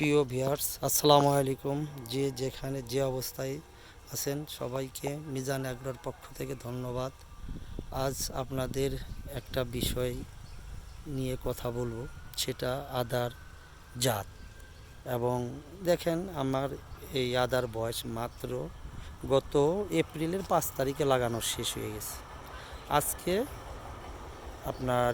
প্রিয় ভিয়ার্স আসসালামু আলাইকুম। যে যেখানে যে অবস্থায় আছেন, সবাইকে মিজান অ্যাগ্রোর পক্ষ থেকে ধন্যবাদ। আজ আপনাদের একটা বিষয় নিয়ে কথা বলব, সেটা আদার জাত। এবং দেখেন, আমার এই আদার বয়স মাত্র গত এপ্রিলের পাঁচ তারিখে লাগানো শেষ হয়ে গেছে। আজকে আপনার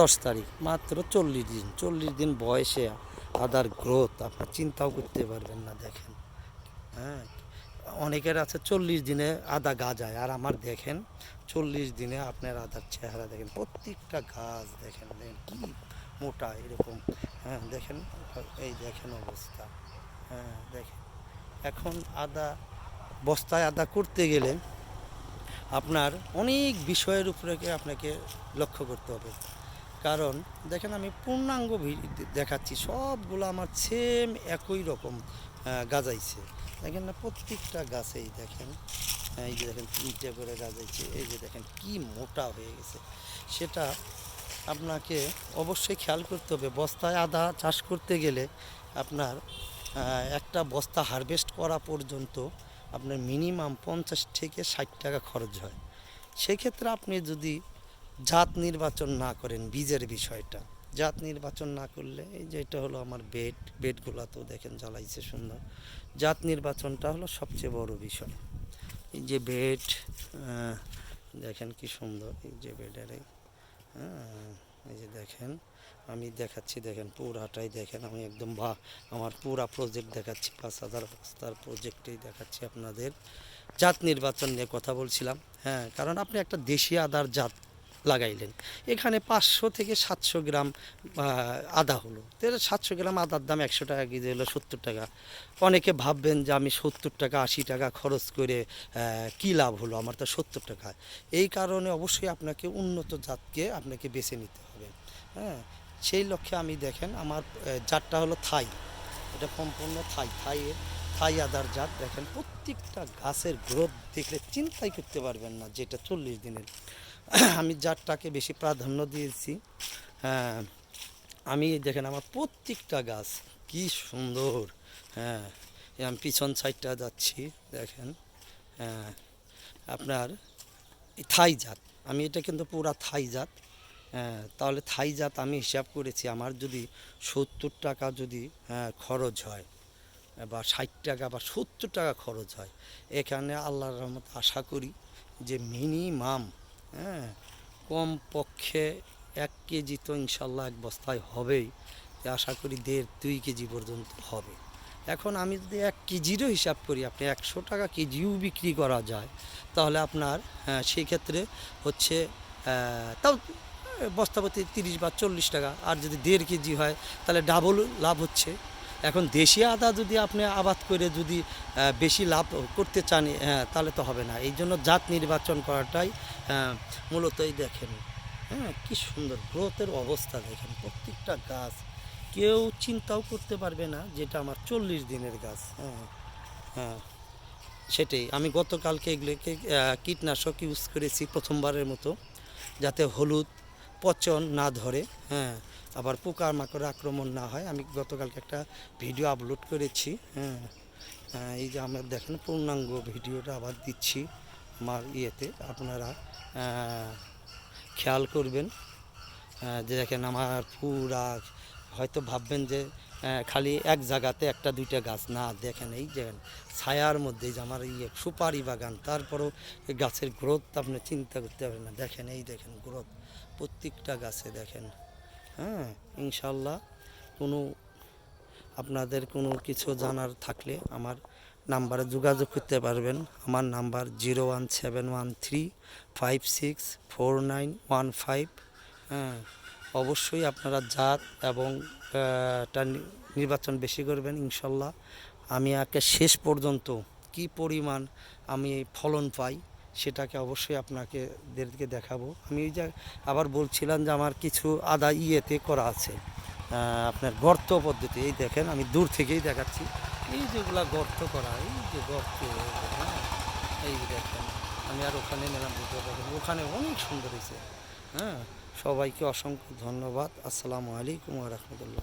দশ তারিখ, মাত্র চল্লিশ দিন। চল্লিশ দিন বয়সে আদার গ্রোথ আপনার চিন্তাও করতে পারবেন না, দেখেন। হ্যাঁ অনেকের আছে চল্লিশ দিনে আদা গাজায় আর আমার দেখেন, চল্লিশ দিনে আপনার আদার চেহারা দেখেন, প্রত্যেকটা গাছ দেখেন কি মোটা এরকম। হ্যাঁ দেখেন, এই দেখেন অবস্থা। হ্যাঁ দেখেন। এখন আদা, বস্তায় আদা করতে গেলে আপনার অনেক বিষয়ের উপরে আপনাকে লক্ষ্য করতে হবে। কারণ দেখেন আমি পূর্ণাঙ্গ দেখাচ্ছি, সবগুলো আমার সেম একই রকম গাজাইছে। দেখেন না, প্রত্যেকটা গাছেই দেখেন এই যে দেখেন তিনটে করে গাজাইছে, এই যে দেখেন কি মোটা হয়ে গেছে। সেটা আপনাকে অবশ্যই খেয়াল করতে হবে, বস্তায় আদা চাষ করতে গেলে আপনার একটা বস্তা হারভেস্ট করা পর্যন্ত আপনার মিনিমাম পঞ্চাশ থেকে ষাট টাকা খরচ হয়। সেক্ষেত্রে আপনি যদি জাত নির্বাচন না করেন বীজের বিষয়টা। জাত নির্বাচন না করলে এই যে এটা হলো আমার বেড, বেডগুলো তো দেখেন জ্বালাইছে সুন্দর। জাত নির্বাচনটা হলো সবচেয়ে বড় বিষয়। এই যে বেড দেখেন কি সুন্দর এই যে বেডের এই এই যে দেখেন, আমি দেখাচ্ছি দেখেন পুরাটাই দেখেন, আমি একদম বা আমার পুরা প্রজেক্ট দেখাচ্ছি, পাঁচ হাজার বস্তার প্রজেক্টেই দেখাচ্ছি আপনাদের। জাত নির্বাচন নিয়ে কথা বলছিলাম হ্যাঁ কারণ আপনি একটা দেশি আদার জাত লাগাইলেন। এখানে পাঁচশো থেকে সাতশো গ্রাম আদা হলো। তাহলে সাতশো গ্রাম আদার দাম একশো টাকা, কেজি হলো সত্তর টাকা। অনেকে ভাববেন যে আমি সত্তর টাকা, আশি টাকা খরচ করে কী লাভ হলো? আমার তো সত্তর টাকা। এই কারণে অবশ্যই আপনাকে উন্নত জাতকে আপনাকে বেছে নিতে হবে। হ্যাঁ সেই লক্ষ্যে আমি দেখেন আমার জাতটা হলো থাই। এটা সম্পূর্ণ থাই। থাই আদার জাত দেখেন প্রত্যেকটা গাছের গ্রোথ দেখলে চিন্তাই করতে পারবেন না যেটা চল্লিশ দিনের। আমি জাতটাকে বেশি প্রাধান্য দিয়েছি। হ্যাঁ আমি দেখেন আমার প্রত্যেকটা গাছ কি সুন্দর। হ্যাঁ আমি পিছন সাইডটা যাচ্ছি দেখেন। হ্যাঁ আপনার থাই জাত আমি এটা কিন্তু পুরা থাই জাত। হ্যাঁ তাহলে থাই জাত আমি হিসাব করেছি আমার যদি সত্তর টাকা যদি হ্যাঁ, খরচ হয় বা ষাট টাকা বা সত্তর টাকা খরচ হয়। এখানে আল্লাহর রহমত আশা করি যে মিনিমাম হ্যাঁ কম পক্ষে এক কেজি তো ইনশাল্লাহ এক বস্তায় হবেই। আশা করি দেড় দুই কেজি পর্যন্ত হবে। এখন আমি যদি এক কেজিরও হিসাব করি আপনি একশো টাকা কেজিও বিক্রি করা যায় তাহলে আপনার হ্যাঁ, সেই ক্ষেত্রে হচ্ছে তাও বস্তাপতি তিরিশ বা চল্লিশ টাকা। আর যদি দেড় কেজি হয় তাহলে ডাবল লাভ হচ্ছে। এখন দেশি আদা যদি আপনি আবাদ করে যদি বেশি লাভ করতে চান তাহলে তো হবে না। এই জন্য জাত নির্বাচন করাটাই আহ, মূলত এই দেখেন। হ্যাঁ কী সুন্দর গ্রোথের অবস্থা দেখেন। প্রত্যেকটা গাছ কেউ চিন্তাও করতে পারবে না যেটা আমার চল্লিশ দিনের গাছ। হ্যাঁ হ্যাঁ সেটাই। আমি গতকালকে এগুলোকে কীটনাশক ইউজ করেছি প্রথমবারের মতো যাতে হলুদ পচন না ধরে হ্যাঁ। আবার পোকার মাকড় আক্রমণ না হয়। আমি গতকালকে একটা ভিডিও আপলোড করেছি হ্যাঁ। এই যে আমরা দেখেন পূর্ণাঙ্গ ভিডিওটা আবার দিচ্ছি আমার ইয়েতে, আপনারা খেয়াল করবেন। যে দেখেন আমার পুরা, হয়তো ভাববেন যে খালি এক জায়গাতে একটা, দুইটা গাছ না, দেখেন এই যে ছায়ার মধ্যে যে আমার ইয়ে সুপারি বাগান, তারপরেও গাছের গ্রোথ আপনি চিন্তা করতে পারবেন না। দেখেন এই দেখেন গ্রোথ প্রত্যেকটা গাছে দেখেন হ্যাঁ ইনশাল্লাহ কোনো আপনাদের কোনো কিছু জানার থাকলে আমার নাম্বারে যোগাযোগ করতে পারবেন। আমার number zero one seven one three five six four nine one five. হ্যাঁ অবশ্যই আপনারা জাত এবং নির্বাচন বেশি করবেন ইনশাল্লাহ। আমি একে শেষ পর্যন্ত কি পরিমাণ আমি ফলন পাই সেটাকে অবশ্যই আপনাকে দেরকে দেখাবো। আমি এই যে আবার বলছিলাম যে আমার কিছু আদা ইয়েতে করা আছে। আপনার গর্ত পদ্ধতি এই দেখেন আমি দূর থেকেই দেখাচ্ছি। এই যেগুলা গর্ত করা এই যে গর্ত হ্যাঁ, এই দেখেন আমি আর ওখানে নিলাম দেখেন ওখানে অনেক সুন্দর হয়েছে। হ্যাঁ সবাইকে অসংখ্য ধন্যবাদ। আসসালামু আলাইকুম রহমতুল্লাহ।